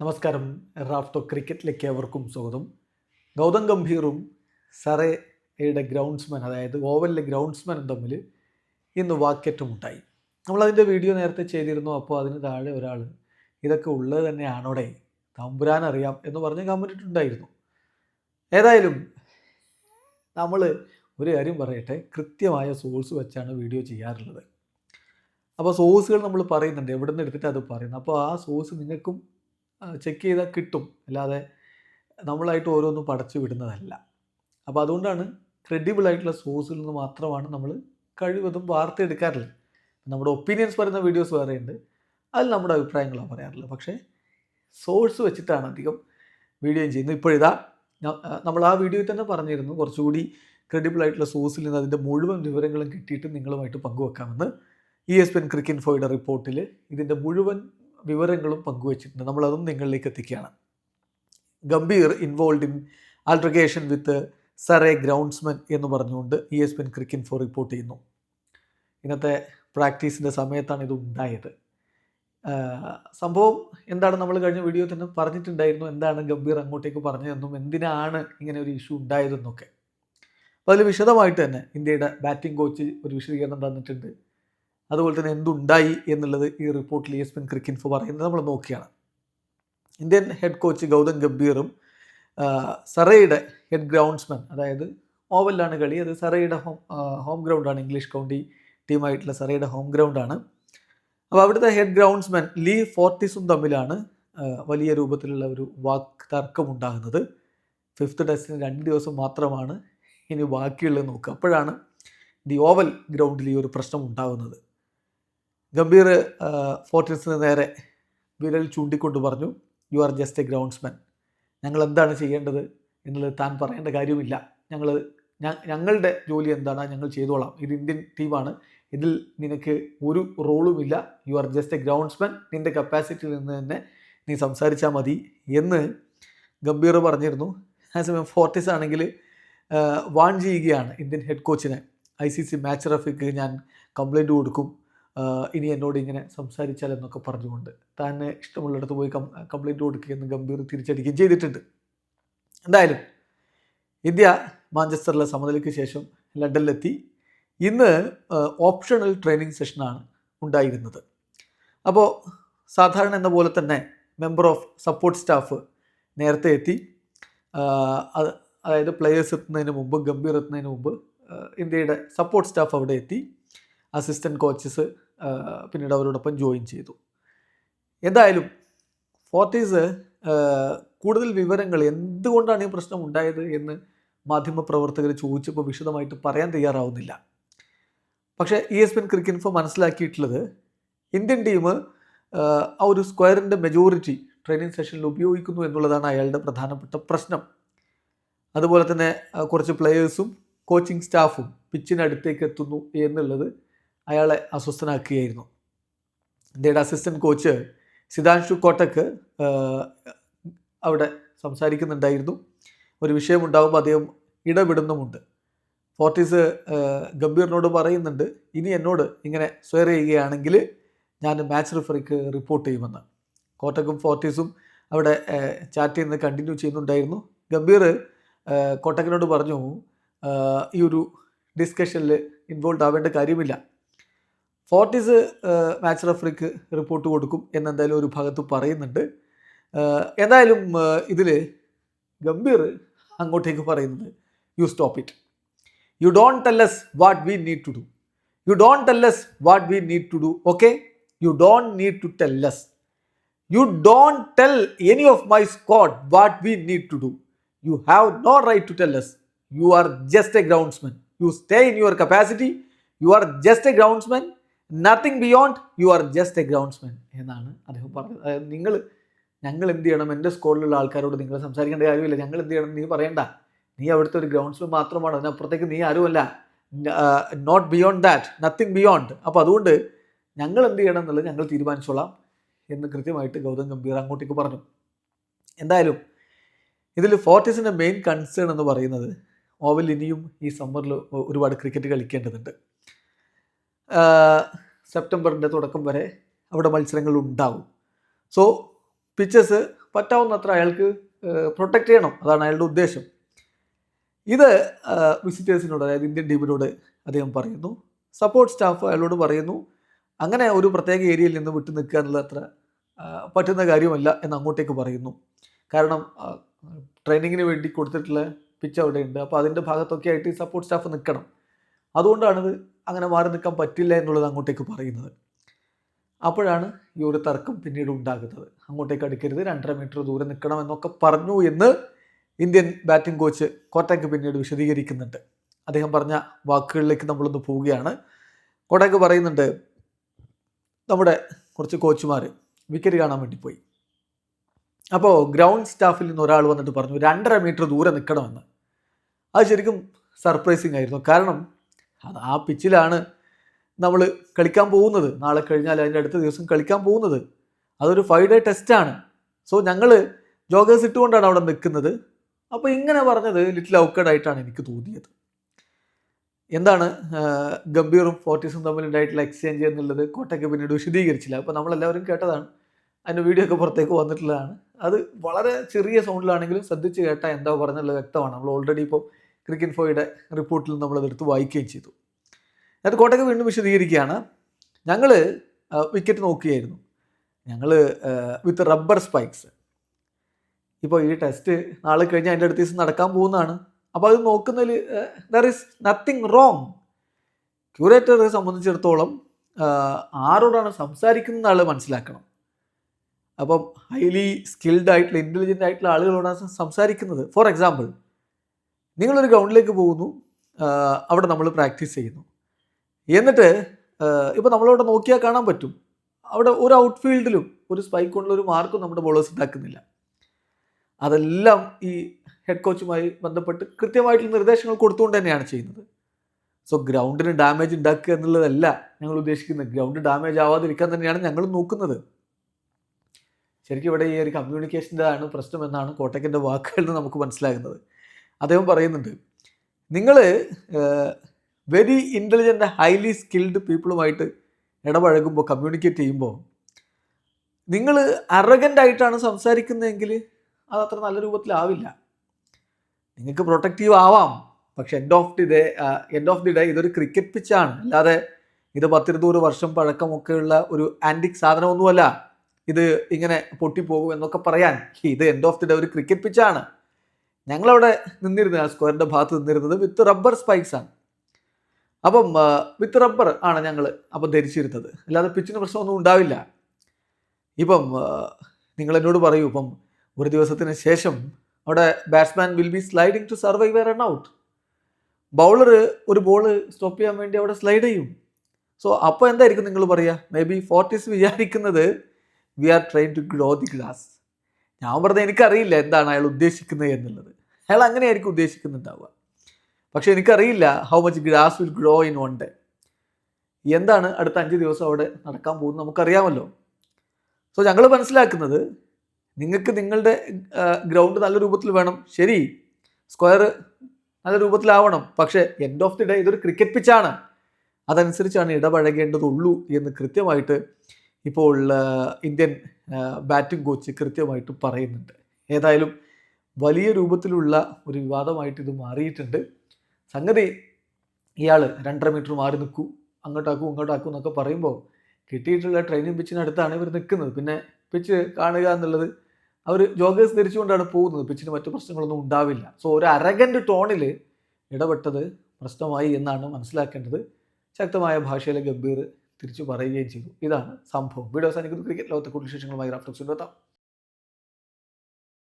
നമസ്കാരം. റാഫ്റ്റോ ക്രിക്കറ്റിലേക്ക് ഏവർക്കും സ്വാഗതം. ഗൗതം ഗംഭീറും സറേയുടെ ഗ്രൗണ്ട്സ്മാൻ അതായത് ഓവലിലെ ഗ്രൗണ്ട്സ്മാനും തമ്മിൽ ഇന്ന് വാക്കേറ്റമുണ്ടായി. നമ്മളതിന്റെ വീഡിയോ നേരത്തെ ചെയ്തിരുന്നു അപ്പോൾ അതിന് താഴെ ഒരാൾ ഇതൊക്കെ ഉള്ളത് തന്നെയാണോടെ? തമ്പുരാൻ അറിയാം എന്ന് പറഞ്ഞ് കമന്റ് ഏതായാലും നമ്മൾ ഒരു കാര്യം പറയട്ടെ കൃത്യമായ സോഴ്സ് വെച്ചാണ് വീഡിയോ ചെയ്യാറുള്ളത്. അപ്പോൾ സോഴ്സുകൾ നമ്മൾ പറയുന്നുണ്ട് എവിടെ നിന്ന് എടുത്തിട്ട് അത് പറയുന്നത്? അപ്പോൾ ആ സോഴ്സ് നിങ്ങൾക്കും ചെക്ക് ചെയ്താൽ കിട്ടും. അല്ലാതെ നമ്മളായിട്ട് ഓരോന്നും പടച്ചു വിടുന്നതല്ല. അപ്പോൾ അതുകൊണ്ടാണ് ക്രെഡിബിൾ ആയിട്ടുള്ള സോഴ്സിൽ നിന്ന് മാത്രമാണ് നമ്മൾ കഴിവതും വാർത്ത എടുക്കാറില്ല നമ്മുടെ ഒപ്പീനിയൻസ് പറയുന്ന വീഡിയോസ് വേറെയുണ്ട്. അതിൽ നമ്മുടെ അഭിപ്രായങ്ങളാണ് പറയാറില്ല പക്ഷേ സോഴ്സ് വെച്ചിട്ടാണ് അധികം വീഡിയോ ചെയ്യുന്നത്. ഇപ്പോഴിതാ നമ്മൾ ആ വീഡിയോയിൽ തന്നെ പറഞ്ഞിരുന്നു. കുറച്ചുകൂടി ക്രെഡിബിൾ ആയിട്ടുള്ള സോഴ്സിൽ നിന്ന് അതിന്റെ മുഴുവൻ വിവരങ്ങളും കിട്ടിയിട്ട് നിങ്ങളുമായിട്ട് പങ്കുവെക്കാമെന്ന്. E S P N cricket ഫോയുടെ റിപ്പോർട്ടിൽ ഇതിന്റെ മുഴുവൻ വിവരങ്ങളും പങ്കുവച്ചിട്ടുണ്ട്. നമ്മളതും നിങ്ങളിലേക്ക് എത്തിക്കുകയാണ്. Gambhir involve in altercation with Surrey groundsman എന്ന് പറഞ്ഞുകൊണ്ട് E S P N cricket for report ചെയ്യുന്നു. ഇന്നത്തെ പ്രാക്ടീസിന്റെ സമയത്താണ് ഇത് ഉണ്ടായത്. സംഭവം എന്താണ്? നമ്മൾ കഴിഞ്ഞ വീഡിയോ തന്നെ പറഞ്ഞിട്ടുണ്ടായിരുന്നു എന്താണ് ഗംഭീർ അങ്ങോട്ടേക്ക് പറഞ്ഞതെന്നും എന്തിനാണ് ഇങ്ങനെ ഒരു ഇഷ്യൂ ഉണ്ടായതെന്നൊക്കെ. അപ്പോൾ അതിൽ വിശദമായിട്ട് തന്നെ ഇന്ത്യയുടെ ബാറ്റിംഗ് കോച്ച് ഒരു വിശദീകരണം തന്നിട്ടുണ്ട്. അതുപോലെ തന്നെ എന്തുണ്ടായി എന്നുള്ളത് ഈ റിപ്പോർട്ടിൽ പെൻ ക്രിക്കിൻഫോ പറയുന്നത് നമ്മൾ നോക്കിയാണ്. ഇന്ത്യൻ ഹെഡ് കോച്ച് ഗൗതം ഗംഭീറും സറയുടെ ഹെഡ് ഗ്രൗണ്ട്സ്മാൻ അതായത് ഓവലിലാണ് കളി. അത് സറയുടെ ഹോം ഹോം ഗ്രൗണ്ടാണ് ഇംഗ്ലീഷ് കൗണ്ടി ടീമായിട്ടുള്ള സറയുടെ ഹോം ഗ്രൗണ്ടാണ് അപ്പോൾ അവിടുത്തെ ഹെഡ് ഗ്രൗണ്ട്സ്മാൻ ലീ ഫോർട്ടിസും തമ്മിലാണ് വലിയ രൂപത്തിലുള്ള ഒരു വാക്ക് തർക്കം ഉണ്ടാകുന്നത് ഫിഫ്ത്ത് ടെസ്റ്റിന് രണ്ട് ദിവസം മാത്രമാണ് ഇനി ബാക്കിയുള്ളത് നോക്കുക. അപ്പോഴാണ് ദി ഓവൽ ഗ്രൗണ്ടിൽ ഈ ഒരു പ്രശ്നം ഉണ്ടാകുന്നത്. ഗംഭീർ ഫോർട്ടിസിന് നേരെ വിരൽ ചൂണ്ടിക്കൊണ്ട് പറഞ്ഞു you are just a groundsman ഞങ്ങൾ എന്താണ് ചെയ്യേണ്ടത്? എന്നുള്ളത് താൻ പറയേണ്ട കാര്യമില്ല. ഞങ്ങൾ ഞങ്ങളുടെ ജോലി എന്താണ്? ഞങ്ങൾ ചെയ്തോളാം. ഇത് ഇന്ത്യൻ ടീമാണ്. ഇതിൽ നിനക്ക് ഒരു റോളുമില്ല. You are just a groundsman നിന്റെ കപ്പാസിറ്റിയിൽ നിന്ന് തന്നെ നീ സംസാരിച്ചാൽ മതി എന്ന് ഗംഭീർ പറഞ്ഞിരുന്നു. അതേസമയം ഫോർട്ടിസ് ആണെങ്കിൽ വാൺ ചെയ്യുകയാണ് ഇന്ത്യൻ ഹെഡ് കോച്ചിനെ ഐ സി സി മാച്ച് റഫിക്ക് ഞാൻ കംപ്ലൈന്റ് കൊടുക്കും. ഇനി എന്നോട് ഇങ്ങനെ സംസാരിച്ചാൽ എന്നൊക്കെ പറഞ്ഞുകൊണ്ട് താൻ ഇഷ്ടമുള്ളിടത്ത് പോയി കം കംപ്ലൈന്റ് കൊടുക്കുകയെന്ന് ഗംഭീർ തിരിച്ചടിക്കുകയും ചെയ്തിട്ടുണ്ട്. എന്തായാലും ഇന്ത്യ മാഞ്ചസ്റ്ററിലെ സമനിലയ്ക്ക് ശേഷം ലണ്ടനിലെത്തി. ഇന്ന് ഓപ്ഷണൽ ട്രെയിനിങ് സെഷനാണ് ഉണ്ടായിരുന്നത്. അപ്പോൾ സാധാരണ എന്ന പോലെ തന്നെ മെമ്പർ ഓഫ് സപ്പോർട്ട് സ്റ്റാഫ് നേരത്തെ എത്തി. അത് അതായത് പ്ലെയേഴ്സ് എത്തുന്നതിന് മുമ്പ് ഗംഭീർ എത്തുന്നതിന് മുമ്പ് ഇന്ത്യയുടെ സപ്പോർട്ട് സ്റ്റാഫ് അവിടെ എത്തി. അസിസ്റ്റന്റ് കോച്ചസ് പിന്നീട് അവരോടൊപ്പം ജോയിൻ ചെയ്തു. എന്തായാലും ഫോർട്ടീസ് കൂടുതൽ വിവരങ്ങൾ എന്തുകൊണ്ടാണ് ഈ പ്രശ്നം ഉണ്ടായത് എന്ന് മാധ്യമപ്രവർത്തകർ ചോദിച്ചപ്പോൾ വിശദമായിട്ട് പറയാൻ തയ്യാറാവുന്നില്ല. പക്ഷേ E S P N cricket info മനസ്സിലാക്കിയിട്ടുള്ളത് ഇന്ത്യൻ ടീം ആ ഒരു സ്ക്വയറിന്റെ മെജോറിറ്റി ട്രെയിനിങ് സെഷനിൽ ഉപയോഗിക്കുന്നു എന്നുള്ളതാണ് അയാളുടെ പ്രധാനപ്പെട്ട പ്രശ്നം. അതുപോലെ തന്നെ കുറച്ച് പ്ലെയേഴ്സും കോച്ചിങ് സ്റ്റാഫും പിച്ചിനടുത്തേക്ക് എത്തുന്നു എന്നുള്ളത് അയാളെ അസ്വസ്ഥനാക്കുകയായിരുന്നു. ഇന്ത്യയുടെ അസിസ്റ്റന്റ് കോച്ച് സിതാൻഷു കോട്ടക്ക് അവിടെ സംസാരിക്കുന്നുണ്ടായിരുന്നു. ഒരു വിഷയമുണ്ടാകുമ്പോൾ അദ്ദേഹം ഇടപെടുന്നുമുണ്ട്. ഫോർട്ടീസ് ഗംഭീറിനോട് പറയുന്നുണ്ട് ഇനി എന്നോട് ഇങ്ങനെ സ്വയർ ചെയ്യുകയാണെങ്കിൽ ഞാൻ മാച്ച് റിഫറിക്ക് റിപ്പോർട്ട് ചെയ്യുമെന്ന്. കോട്ടക്കും ഫോർട്ടീസും അവിടെ ചാറ്റ് ചെയ്യുന്നത് കണ്ടിന്യൂ ചെയ്യുന്നുണ്ടായിരുന്നു. ഗംഭീർ കോട്ടക്കിനോട് പറഞ്ഞു ഈ ഒരു ഡിസ്കഷനിൽ ഇൻവോൾവ് ആവേണ്ട കാര്യമില്ല. ഫോർട്ടീസ് മാച്ച് റഫറിക്ക് റിപ്പോർട്ട് കൊടുക്കും എന്നെന്തായാലും ഒരു ഭാഗത്ത് പറയുന്നുണ്ട്. എന്തായാലും ഇതിൽ ഗംഭീർ അങ്ങോട്ടേക്ക് പറയുന്നത് you stop it you don't tell us what we need to do you don't tell us what we need to do okay you don't need to tell us you don't tell any of my squad what we need to do you have no right to tell us you are just a groundsman you stay in your capacity you are just a groundsman nothing beyond you are just a groundsman എന്നാണ് അദ്ദേഹം പറഞ്ഞത്. അതായത് നിങ്ങൾ ഞങ്ങൾ എന്ത് ചെയ്യണം? എന്റെ സ്കോളിലുള്ള ആൾക്കാരോട് നിങ്ങൾ സംസാരിക്കേണ്ട കാര്യമില്ല. ഞങ്ങൾ എന്ത് ചെയ്യണം? നീ പറയണ്ട. നീ അവിടുത്തെ ഒരു ഗ്രൗണ്ട്സ്മാൻ മാത്രമാണ്. അതിനപ്പുറത്തേക്ക് നീ ആരുമല്ല. Not beyond that nothing beyond അപ്പോൾ അതുകൊണ്ട് ഞങ്ങൾ എന്ത് ചെയ്യണം എന്നുള്ളത് ഞങ്ങൾ തീരുമാനിച്ചോളാം എന്ന് കൃത്യമായിട്ട് ഗൗതം ഗംഭീർ അങ്ങോട്ടേക്ക് പറഞ്ഞു. എന്തായാലും ഇതിൽ ഫോർട്ടീസിന്റെ മെയിൻ കൺസേൺ എന്ന് പറയുന്നത് ഓവൽ ഇനിയും ഈ സമ്മറിൽ ഒരുപാട് ക്രിക്കറ്റ് കളിക്കേണ്ടതുണ്ട്. സെപ്റ്റംബറിന്റെ തുടക്കം വരെ അവിടെ മത്സരങ്ങൾ ഉണ്ടാകും സോ പിച്ചസ് പറ്റാവുന്നത്ര അയാൾക്ക് പ്രൊട്ടക്റ്റ് ചെയ്യണം. അതാണ് അയാളുടെ ഉദ്ദേശം. ഇത് വിസിറ്റേഴ്സിനോട് അതായത് ഇന്ത്യൻ ടീമിനോട് അദ്ദേഹം പറയുന്നു. സപ്പോർട്ട് സ്റ്റാഫ് അയാളോട് പറയുന്നു. അങ്ങനെ ഒരു പ്രത്യേക ഏരിയയിൽ നിന്ന് വിട്ടു നിൽക്കുക എന്നുള്ളത് അത്ര പറ്റുന്ന കാര്യമല്ല എന്ന് അങ്ങോട്ടേക്ക് പറയുന്നു. കാരണം ട്രെയിനിങ്ങിന് വേണ്ടി കൊടുത്തിട്ടുള്ള പിച്ച് അവിടെ ഉണ്ട്. അപ്പോൾ അതിന്റെ ഭാഗത്തൊക്കെ ആയിട്ട് സപ്പോർട്ട് സ്റ്റാഫ് നിൽക്കണം. അതുകൊണ്ടാണിത് അങ്ങനെ മാറി നിൽക്കാൻ പറ്റില്ല എന്നുള്ളത് അങ്ങോട്ടേക്ക് പറയുന്നത്. അപ്പോഴാണ് ഈ ഒരു തർക്കം പിന്നീട് ഉണ്ടാകുന്നത്. അങ്ങോട്ടേക്ക് അടുക്കരുത്. രണ്ടര മീറ്റർ ദൂരെ നിൽക്കണം എന്നൊക്കെ പറഞ്ഞു എന്ന് ഇന്ത്യൻ ബാറ്റിംഗ് കോച്ച് കോട്ടയ്ക്ക് പിന്നീട് വിശദീകരിക്കുന്നുണ്ട്. അദ്ദേഹം പറഞ്ഞ വാക്കുകളിലേക്ക് നമ്മളൊന്ന് പോവുകയാണ്. കോട്ടയ്ക്ക് പറയുന്നുണ്ട് നമ്മുടെ കുറച്ച് കോച്ചുമാർ വിക്കറ്റ് കാണാൻ വേണ്ടി പോയി. അപ്പോൾ ഗ്രൗണ്ട് സ്റ്റാഫിൽ നിന്ന് ഒരാൾ വന്നിട്ട് പറഞ്ഞു രണ്ടര മീറ്റർ ദൂരെ നിൽക്കണമെന്ന്. അത് ശരിക്കും സർപ്രൈസിങ് ആയിരുന്നു. കാരണം അത് ആ പിച്ചിലാണ് നമ്മൾ കളിക്കാൻ പോകുന്നത്. നാളെ കഴിഞ്ഞാൽ അതിന്റെ അടുത്ത ദിവസം കളിക്കാൻ പോകുന്നത്. അതൊരു ഫൈവ് ഡേ ടെസ്റ്റാണ് സോ ഞങ്ങൾ ജോഗേഴ്സ് ഇട്ടുകൊണ്ടാണ് അവിടെ നിൽക്കുന്നത്. അപ്പോൾ ഇങ്ങനെ പറഞ്ഞത് ലിറ്റിൽ ഔക്കഡ് ആയിട്ടാണ് എനിക്ക് തോന്നിയത്. എന്താണ് ഗംഭീറും ഫോർട്ടീസും തമ്മിൽ ഉണ്ടായിട്ടുള്ള എക്സ്ചേഞ്ച് എന്നുള്ളത് കോട്ടയ്ക്ക് പിന്നീട് വിശദീകരിച്ചില്ല. അപ്പോൾ നമ്മളെല്ലാവരും കേട്ടതാണ്. അതിന്റെ വീഡിയോ ഒക്കെ പുറത്തേക്ക് വന്നിട്ടുള്ളതാണ്. അത് വളരെ ചെറിയ സൗണ്ടിലാണെങ്കിലും ശ്രദ്ധിച്ച് കേട്ടാൽ എന്താ പറഞ്ഞുള്ളത് വ്യക്തമാണ്. നമ്മൾ ഓൾറെഡി ഇപ്പോൾ ക്രിക്കറ്റ് ഫോയുടെ റിപ്പോർട്ടിൽ നമ്മൾ അതെടുത്ത് വായിക്കുകയും ചെയ്തു. എന്നിട്ട് കോട്ടയ്ക്ക് വീണ്ടും വിശദീകരിക്കുകയാണ്. ഞങ്ങൾ വിക്കറ്റ് നോക്കുകയായിരുന്നു. ഞങ്ങൾ വിത്ത് റബ്ബർ സ്പൈക്സ് ഇപ്പോൾ ഈ ടെസ്റ്റ് നാളെ കഴിഞ്ഞ് അതിന്റെ അടുത്ത ദിവസം നടക്കാൻ പോകുന്നതാണ്. അപ്പോൾ അത് നോക്കുന്നതിൽ ദർ ഇസ് നത്തിങ് റോങ് ക്യൂറേറ്ററെ സംബന്ധിച്ചിടത്തോളം ആരോടാണ് സംസാരിക്കുന്ന ആൾ മനസ്സിലാക്കണം. അപ്പം ഹൈലി സ്കിൽഡ് ആയിട്ടുള്ള ഇന്റലിജന്റ് ആയിട്ടുള്ള ആളുകളോടാണ് സംസാരിക്കുന്നത്. ഫോർ എക്സാമ്പിൾ നിങ്ങളൊരു ഗ്രൗണ്ടിലേക്ക് പോകുന്നു. അവിടെ നമ്മൾ പ്രാക്ടീസ് ചെയ്യുന്നു. എന്നിട്ട് ഇപ്പോൾ നമ്മളവിടെ നോക്കിയാൽ കാണാൻ പറ്റും. അവിടെ ഒരു ഔട്ട് ഫീൽഡിലും ഒരു സ്പൈക്ക് കൊണ്ടുള്ള ഒരു മാർക്കും നമ്മുടെ ബോളേഴ്സ് ഉണ്ടാക്കുന്നില്ല. അതെല്ലാം ഈ ഹെഡ് കോച്ചുമായി ബന്ധപ്പെട്ട് കൃത്യമായിട്ടുള്ള നിർദ്ദേശങ്ങൾ കൊടുത്തുകൊണ്ട് തന്നെയാണ് ചെയ്യുന്നത്. സോ ഗ്രൗണ്ടിന് ഡാമേജ് ഉണ്ടാക്കുക എന്നുള്ളതല്ല ഞങ്ങൾ ഉദ്ദേശിക്കുന്നത്. ഗ്രൗണ്ട് ഡാമേജ് ആവാതിരിക്കാൻ തന്നെയാണ് ഞങ്ങൾ നോക്കുന്നത്. ശരിക്കും ഇവിടെ ഈ ഒരു കമ്മ്യൂണിക്കേഷന്റെ ആണ് പ്രശ്നം എന്നാണ് കോട്ടയ്ക്കിന്റെ വാക്കുകളിൽ നിന്ന് നമുക്ക് മനസ്സിലാകുന്നത്. അദ്ദേഹം പറയുന്നുണ്ട് നിങ്ങൾ വെരി ഇന്റലിജന്റ് ഹൈലി സ്കിൽഡ് പീപ്പിളുമായിട്ട് ഇടപഴകുമ്പോൾ കമ്മ്യൂണിക്കേറ്റ് ചെയ്യുമ്പോൾ നിങ്ങൾ അറഗന്റ് ആയിട്ടാണ് സംസാരിക്കുന്നതെങ്കിൽ അത് അത്ര നല്ല രൂപത്തിലാവില്ല. നിങ്ങൾക്ക് പ്രൊട്ടക്റ്റീവ് ആവാം പക്ഷെ end of the day end of the day ഇതൊരു ക്രിക്കറ്റ് പിച്ചാണ് അല്ലാതെ ഇത് പത്തിരുന്നൂറ് വർഷം പഴക്കമൊക്കെയുള്ള ഒരു ആന്റിക് സാധനമൊന്നുമല്ല. ഇത് ഇങ്ങനെ പൊട്ടിപ്പോകും എന്നൊക്കെ പറയാൻ ഇത് എൻഡ് ഓഫ് ദി ഡേ ഒരു ക്രിക്കറ്റ് പിച്ചാണ് ഞങ്ങളവിടെ നിന്നിരുന്നത് ആ സ്ക്വയറിന്റെ ഭാഗത്ത് നിന്നിരുന്നത് വിത്ത് റബ്ബർ സ്പൈക്സ് ആണ്. അപ്പം വിത്ത് റബ്ബർ ആണ് ഞങ്ങൾ അപ്പം ധരിച്ചിരുന്നത്. അല്ലാതെ പിച്ചിന് പ്രശ്നമൊന്നും ഉണ്ടാവില്ല. ഇപ്പം നിങ്ങൾ എന്നോട് പറയൂ ഇപ്പം ഒരു ദിവസത്തിന് ശേഷം അവിടെ batsman will be sliding to survive a run out bowler ഒരു ബോൾ സ്റ്റോപ്പ് ചെയ്യാൻ വേണ്ടി അവിടെ സ്ലൈഡ് ചെയ്യും. സോ അപ്പോൾ എന്തായിരിക്കും നിങ്ങൾ പറയുക മേ ബി ഫോർട്ടീസ് വിചാരിക്കുന്നത് we are train to grow the glass ഞാൻ പറഞ്ഞത് എനിക്കറിയില്ല എന്താണ് അയാൾ ഉദ്ദേശിക്കുന്നത് എന്നുള്ളത്. അയാൾ അങ്ങനെയായിരിക്കും ഉദ്ദേശിക്കുന്നുണ്ടാവുക. പക്ഷെ എനിക്കറിയില്ല how much grass will grow in one day എന്താണ് അടുത്ത അഞ്ച് ദിവസം അവിടെ നടക്കാൻ പോകുന്നത് നമുക്കറിയാമല്ലോ. സോ ഞങ്ങൾ മനസ്സിലാക്കുന്നത് നിങ്ങൾക്ക് നിങ്ങളുടെ ഗ്രൗണ്ട് നല്ല രൂപത്തിൽ വേണം. ശരി സ്ക്വയർ നല്ല രൂപത്തിലാവണം. പക്ഷേ എൻഡ് ഓഫ് ദി ഡേ ഇതൊരു ക്രിക്കറ്റ് പിച്ചാണ് അതനുസരിച്ചാണ് ഇടപഴകേണ്ടതുള്ളൂ എന്ന് കൃത്യമായിട്ട് ഇപ്പോൾ ഇന്ത്യൻ ബാറ്റിംഗ് കോച്ച് കൃത്യമായിട്ട് പറയുന്നുണ്ട്. ഏതായാലും വലിയ രൂപത്തിലുള്ള ഒരു വിവാദമായിട്ട് ഇത് മാറിയിട്ടുണ്ട്. സംഗതി ഇയാൾ രണ്ടര മീറ്റർ മാറി നിൽക്കൂ അങ്ങോട്ടാക്കൂ ഇങ്ങോട്ടാക്കൂ എന്നൊക്കെ പറയുമ്പോൾ കിട്ടിയിട്ടുള്ള ട്രെയിനിങ് പിച്ചിനടുത്താണ് ഇവർ നിൽക്കുന്നത്. പിന്നെ പിച്ച് കാണുക എന്നുള്ളത് അവർ ജോഗേഴ്സ് ധരിച്ചുകൊണ്ടാണ് പോകുന്നത്. പിച്ചിന് മറ്റു പ്രശ്നങ്ങളൊന്നും ഉണ്ടാവില്ല. സോ ഒരു അരകന്റെ ടോണിൽ ഇടപെട്ടത് പ്രശ്നമായി എന്നാണ് മനസ്സിലാക്കേണ്ടത്. ശക്തമായ ഭാഷയിലെ ഗംഭീർ തിരിച്ചു പറയുകയും ചെയ്തു. ഇതാണ് സംഭവം. വീഡിയോ അവസാനിക്കുന്നത് ക്രിക്കറ്റ് ലോകത്തെ കൂടുതൽ വിശേഷങ്ങളുമായി റാഫ്റ്റോക്സ് എത്താം.